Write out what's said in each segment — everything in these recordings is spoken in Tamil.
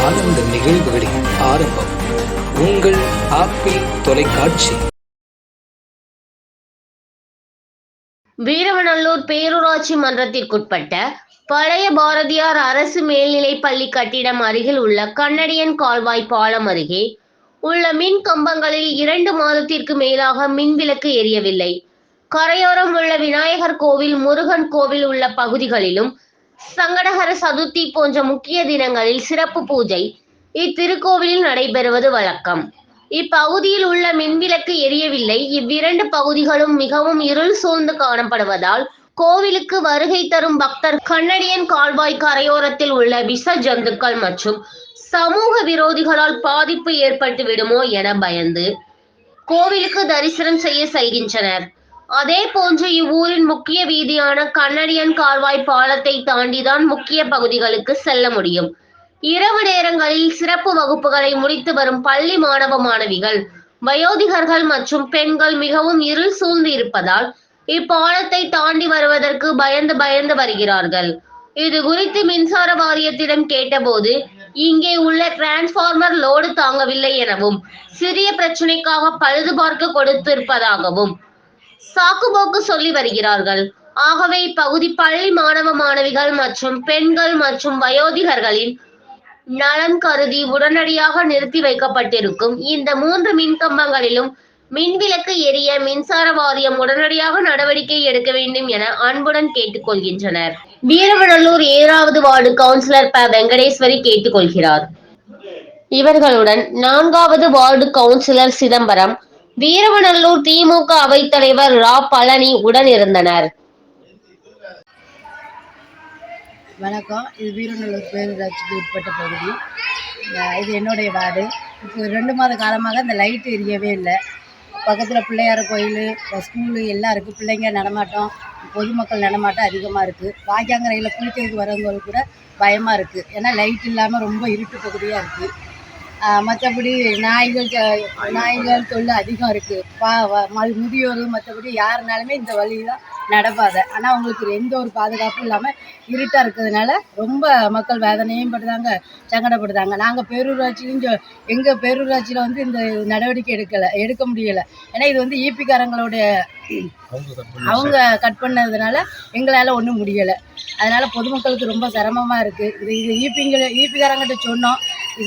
ஆனந்த நிகழ்வுகளின் ஆரம்பம். உங்கள் ஆப்பிள் தொலைக்காட்சி. வீரவநல்லூர் பேரூராட்சி மன்றத்திற்குட்பட்ட பழைய பாரதியார் அரசு மேல்நிலைப் பள்ளி கட்டிடம் அருகில் உள்ள கண்ணடியன் கால்வாய் பாலம் அருகே உள்ள மின் கம்பங்களில் இரண்டு மாதத்திற்கு மேலாக மின்விளக்கு எரியவில்லை. கரையோரம் உள்ள விநாயகர் கோவில் முருகன் கோவில் உள்ள பகுதிகளிலும் சங்கடஹர சதுர்த்தி போன்ற முக்கிய தினங்களில் சிறப்பு பூஜை. இத்திருக்கோவிலில் நடைபெறுவது வழக்கம். இப்பகுதியில் உள்ள மின்விளக்கு எரியவில்லை. இவ்விரண்டு பகுதிகளும் மிகவும் இருள் சூழ்ந்து காணப்படுவதால் கோவிலுக்கு வருகை தரும் பக்தர் கண்ணடியன் கால்வாய் கரையோரத்தில் உள்ள விஷ ஜந்துக்கள் மற்றும் சமூக விரோதிகளால் பாதிப்பு ஏற்பட்டு விடுமோ என பயந்து கோவிலுக்கு தரிசனம் செய்ய செல்கின்றனர். அதே போன்று இவ்வூரின் முக்கிய வீதியான கண்ணடியன் கால்வாய் பாலத்தை தாண்டிதான் முக்கிய பகுதிகளுக்கு செல்ல முடியும். இரவு நேரங்களில் சிறப்பு வகுப்புகளை முடித்து வரும் பள்ளி மாணவ மாணவிகள் வயோதிகர்கள் மற்றும் பெண்கள் மிகவும் இருள் சூழ்ந்து இருப்பதால் இப்பாலத்தை தாண்டி வருவதற்கு பயந்து பயந்து வருகிறார்கள். இது குறித்து மின்சார வாரியத்திடம் கேட்டபோது இங்கே உள்ள டிரான்ஸ்பார்மர் லோடு தாங்கவில்லை எனவும் சிறிய பிரச்சனைக்காக பழுது பார்க்க கொடுத்திருப்பதாகவும் சாக்குபோக்கு சொல்லி வருகிறார்கள். ஆகவே இப்பகுதி பள்ளி மாணவ மாணவிகள் மற்றும் பெண்கள் மற்றும் வயோதிகர்களின் நலன் கருதி உடனடியாக நிறுத்தி வைக்கப்பட்டிருக்கும். இந்த மூன்று மின் கம்பங்களிலும் மின்விளக்கு எரிய மின்சார வாரியம் உடனடியாக நடவடிக்கை எடுக்க வேண்டும் என அன்புடன் கேட்டுக்கொள்கின்றனர். வீரவநல்லூர் ஏழாவது வார்டு கவுன்சிலர் ப. வெங்கடேஸ்வரி கேட்டுக்கொள்கிறார். இவர்களுடன் நான்காவது வார்டு கவுன்சிலர் சிதம்பரம் வீரவநல்லூர் திமுக அவைத்தலைவர் ரா. பழனி உடன் இருந்தனர் வணக்கம். இது வீரநல்லூர் பேரூராட்சிக்கு உட்பட்ட பகுதி. இது என்னுடைய வார்டு. இப்போ ரெண்டு மாத காலமாக இந்த லைட் எரியவே இல்லை. பக்கத்தில் பிள்ளையார் கோயில் ஸ்கூலு எல்லாம் இருக்குது பிள்ளைங்க நடமாட்டம் பொதுமக்கள் நடமாட்டம் அதிகமாக இருக்குது வாய்க்காங்கரையில் குளிக்கிறதுக்கு வரவங்களுக்கு கூட பயமாக இருக்குது ஏன்னா லைட் இல்லாமல் ரொம்ப இருட்டு பகுதியாக இருக்குது மற்றபடி நாய்கள் நாய்கள் தொல்லை அதிகம் இருக்குது பா ம- முதியோர் மற்றபடி யாருனாலுமே இந்த வழி தான் ஆனால் அவங்களுக்கு எந்த ஒரு பாதுகாப்பும் இல்லாமல் இருட்டாக இருக்கிறதுனால ரொம்ப மக்கள் வேதனையும் படுறாங்க சங்கடப்படுதாங்க நாங்கள் பேரூராட்சியும் சொ- எங்கள் பேரூராட்சியில் வந்து இந்த நடவடிக்கை எடுக்கலை எடுக்க முடியலை. ஏன்னா இது வந்து ஈபிக்காரங்களுடைய அவங்க கட் பண்ணதுனால எங்களால் ஒன்றும் முடியலை. அதனால் பொதுமக்களுக்கு ரொம்ப சிரமமாக இருக்குது இது இது ஈபிங்கிற ஈபிக்காரங்கிட்ட சொன்னோம்.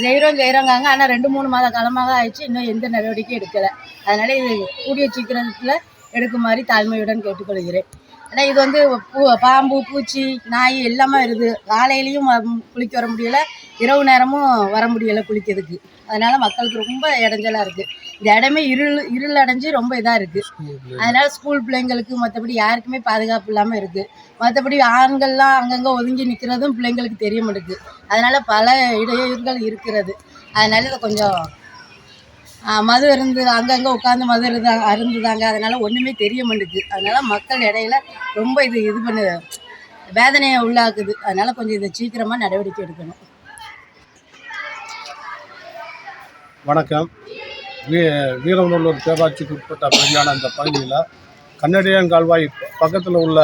செய்கிறோம் செய்கிறோங்காங்க ஆனால் ரெண்டு மூணு மாத காலமாக ஆயிடுச்சு. இன்னும் எந்த நடவடிக்கையும் எடுக்கலை. அதனால் இது கூடிய சீக்கிரத்தில் எடுக்குமாறு தாழ்மையுடன் கேட்டுக்கொள்கிறேன். ஆனால் இது வந்து பூ பாம்பு பூச்சி நாய் எல்லாமே இருக்குது காலையிலையும் குளிக்க வர முடியலை. இரவு நேரமும் வர முடியலை குளிக்கிறதுக்கு. அதனால் மக்களுக்கு ரொம்ப இடைஞ்சலாக இருக்குது இந்த இடமே இருள் இருள் அடைஞ்சு ரொம்ப இதாக இருக்குது அதனால் ஸ்கூல் பிள்ளைங்களுக்கு மற்றபடி யாருக்குமே பாதுகாப்பு இல்லாமல் இருக்குது மற்றபடி ஆண்கள்லாம் அங்கங்கே ஒதுங்கி நிற்கிறதும் பிள்ளைங்களுக்கு தெரிய மாட்டேங்குது. அதனால் பல இடையூறுகள் இருக்கிறது. அதனால் இதை கொஞ்சம் மது இருந்து அங்கங்கே உட்காந்து மது இருந்து அருந்துதாங்க. அதனால் ஒன்றுமே தெரிய மாட்டேங்குது. அதனால் மக்கள் இடையில ரொம்ப இது இது பண்ணு வேதனையை உள்ளாக்குது. அதனால் கொஞ்சம் இதை சீக்கிரமாக நடவடிக்கை எடுக்கணும். வணக்கம். வீ வீரநல்லூர் பேராட்சிக்கு உட்பட்ட பகுதியான இந்த பகுதியில் கன்னடியன் கால்வாய் பக்கத்தில் உள்ள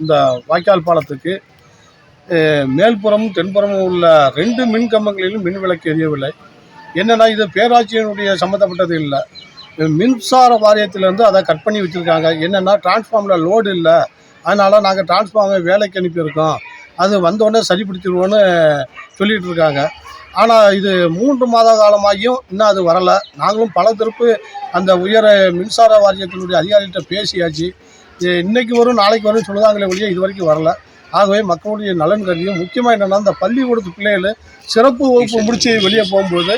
இந்த வாய்க்கால் பாலத்துக்கு மேல்புறமும் தென்புறமும் உள்ள ரெண்டு மின் கம்பங்களிலும் மின் விளக்கு எரியவில்லை. என்னென்னா இது பேராட்சியினுடைய சம்மந்தப்பட்டது இல்லை. மின்சார வாரியத்திலேருந்து அதை கட் பண்ணி வச்சுருக்காங்க. என்னென்னா டிரான்ஸ்ஃபார்மில் லோடு இல்லை. அதனால் நாங்கள் டிரான்ஸ்ஃபார்மை வேலைக்கு அனுப்பியிருக்கோம். அது வந்தோடனே சரிப்படுத்திடுவோன்னு சொல்லிகிட்டு இருக்காங்க. ஆனால் இது மூன்று மாத காலமாகியும் இன்னும் அது வரலை. நாங்களும் பல திருப்பு அந்த உயர மின்சார வாரியத்தினுடைய அதிகாரிகிட்ட பேசியாச்சு. இன்னைக்கு வரும் நாளைக்கு வரும் சொல்லுதாங்களே ஒழிய இது வரைக்கும் வரல. ஆகவே மக்களுடைய நலன் கருதியும் முக்கியமாக என்னென்னா அந்த பள்ளிக்கூடத்து பிள்ளைகள் சிறப்பு வகுப்பு முடிச்சு வெளியே போகும்போது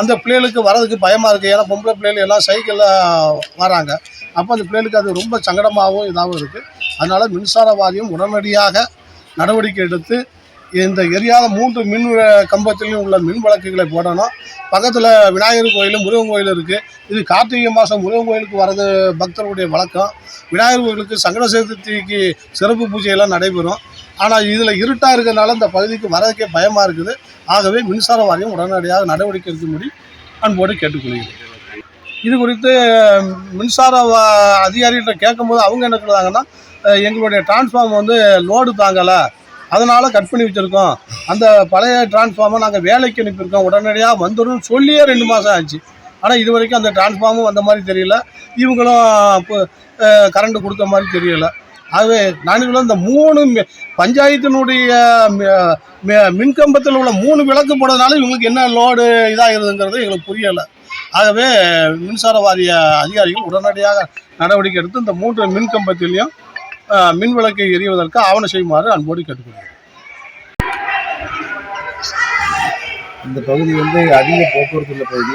அந்த பிள்ளைகளுக்கு வரதுக்கு பயமாக இருக்குது ஏன்னா பொம்பளை பிள்ளைகள் எல்லாம் சைக்கிளில் வராங்க. அப்போ அந்த பிள்ளைகளுக்கு அது ரொம்ப சங்கடமாகவும் இதாகவும் இருக்குது அதனால் மின்சார வாரியம் உடனடியாக நடவடிக்கை எடுத்து இந்த எரியாத மூன்று மின் கம்பத்திலையும் உள்ள மின் விளக்குகளை போடணும். பக்கத்தில் விநாயகர் கோயில் முருகன் கோயில் இருக்குது இது கார்த்திகை மாதம் முருகன் கோயிலுக்கு வர்றது பக்தர்களுடைய வழக்கம். விநாயகர் கோயிலுக்கு சங்கட சதுர்த்திக்கு சிறப்பு பூஜையெல்லாம் நடைபெறும். ஆனால் இதில் இருட்டாக இருக்கிறதுனால இந்த பகுதிக்கு வரதுக்கே பயமாக இருக்குது. ஆகவே மின்சார வாரியம் உடனடியாக நடவடிக்கை எடுக்கும்படி அன்போடு கேட்டுக்கொள்கிறேன். இது குறித்து மின்சார அதிகாரிகிட்ட கேட்கும்போது அவங்க என்ன சொல்கிறாங்கன்னா எங்களுடைய டிரான்ஸ்ஃபார்ம் வந்து லோடு தாங்கலை. அதனால் கட் பண்ணி வச்சுருக்கோம். அந்த பழைய டிரான்ஸ்ஃபார்மை நாங்கள் வேலைக்கு அனுப்பியிருக்கோம். உடனடியாக வந்துடும் சொல்லியே ரெண்டு மாதம் ஆச்சு. ஆனால் இது வரைக்கும் அந்த டிரான்ஸ்ஃபார்மும் வந்த மாதிரி தெரியல. இவங்களும் இப்போ கரண்ட் கொடுத்த மாதிரி தெரியல. ஆகவே நானுங்களும் இந்த மூணு பஞ்சாயத்தினுடைய மின்கம்பத்தில் உள்ள மூணு விளக்கு போடுறதுனால இவங்களுக்கு என்ன லோடு இதாகிறதுங்கிறது எங்களுக்கு புரியலை. ஆகவே மின்சார வாரிய அதிகாரிகள் உடனடியாக நடவடிக்கை எடுத்து இந்த மூன்று மின்கம்பத்திலையும் மின் விளக்கை எரிவதற்கு ஆவணம் செய்யுமாறு அன்போடு கேட்டுக்கொள்கிறேன். இந்த பகுதி வந்து அதிக போக்குவரத்து உள்ள பகுதி.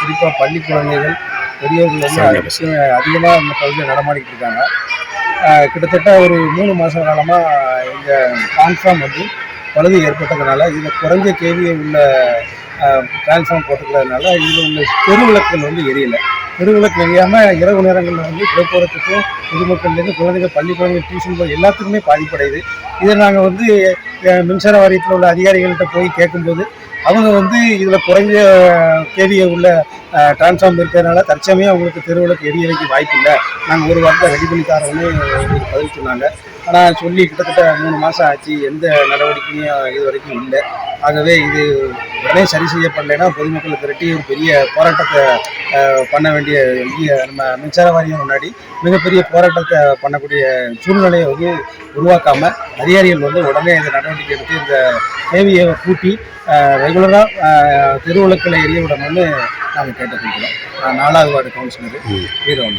குறிப்பாக பள்ளி குழந்தைகள் பெரியவர்கள் வந்து அதிக- அதிகமாக இந்த பகுதியில் நடமாடிக்கிட்டு இருக்காங்க. கிட்டத்தட்ட ஒரு மூணு மாத காலமாக இந்த டிரான்ஸ்ஃபார்ம் வந்து பழுது ஏற்பட்டதுனால இதில் குறைஞ்ச கேவியை உள்ள டிரான்ஸ்ஃபார்ம் போட்டுக்கிறதுனால இதில் உள்ள தெருவிளக்குகள் வந்து எரியலை. தெருவிளக்கு எரியாமல் இரவு நேரங்களில் வந்து போக்குவரத்துக்கும் பொதுமக்கள்லேருந்து குழந்தைகள் பள்ளி குழந்தைகள் டியூஷன் போய் எல்லாத்துக்குமே பாதிப்படையுது. இதை நாங்கள் வந்து மின்சார வாரியத்தில் உள்ள அதிகாரிகள்கிட்ட போய் கேட்கும்போது அவங்க வந்து இதில் குறைஞ்ச கேவியை உள்ள டிரான்ஸ்ஃபார்ம் இருக்கிறதுனால தற்சமயம் அவங்களுக்கு தெருவிளக்கு எரிய வைக்க வாய்ப்பு இல்லை நாங்கள் ஒரு வாரத்தில் ரெடி பண்ணி தரோம்னு பதில் சொன்னாங்க. ஆனால் சொல்லி கிட்டத்தட்ட மூணு மாதம் ஆச்சு. எந்த நடவடிக்கையும் இது வரைக்கும் இல்லை. ஆகவே இது உடனே சரி செய்யப்படலைன்னா பொதுமக்களை திரட்டி ஒரு பெரிய போராட்டத்தை பண்ண வேண்டிய நம்ம மின்சார வாரியம் முன்னாடி மிகப்பெரிய போராட்டத்தை பண்ணக்கூடிய சூழ்நிலையை வந்து உருவாக்காம அதிகாரிகள் வந்து உடனே இந்த நடவடிக்கை எடுத்து இந்த தேவையை கூட்டி ரெகுலராக தெருவிளக்கில் எரிய விடணும்னு நாங்கள் கேட்டுக்கொள்கிறோம். நாலாவது வார்டு கவுன்சிலர் வீரவன்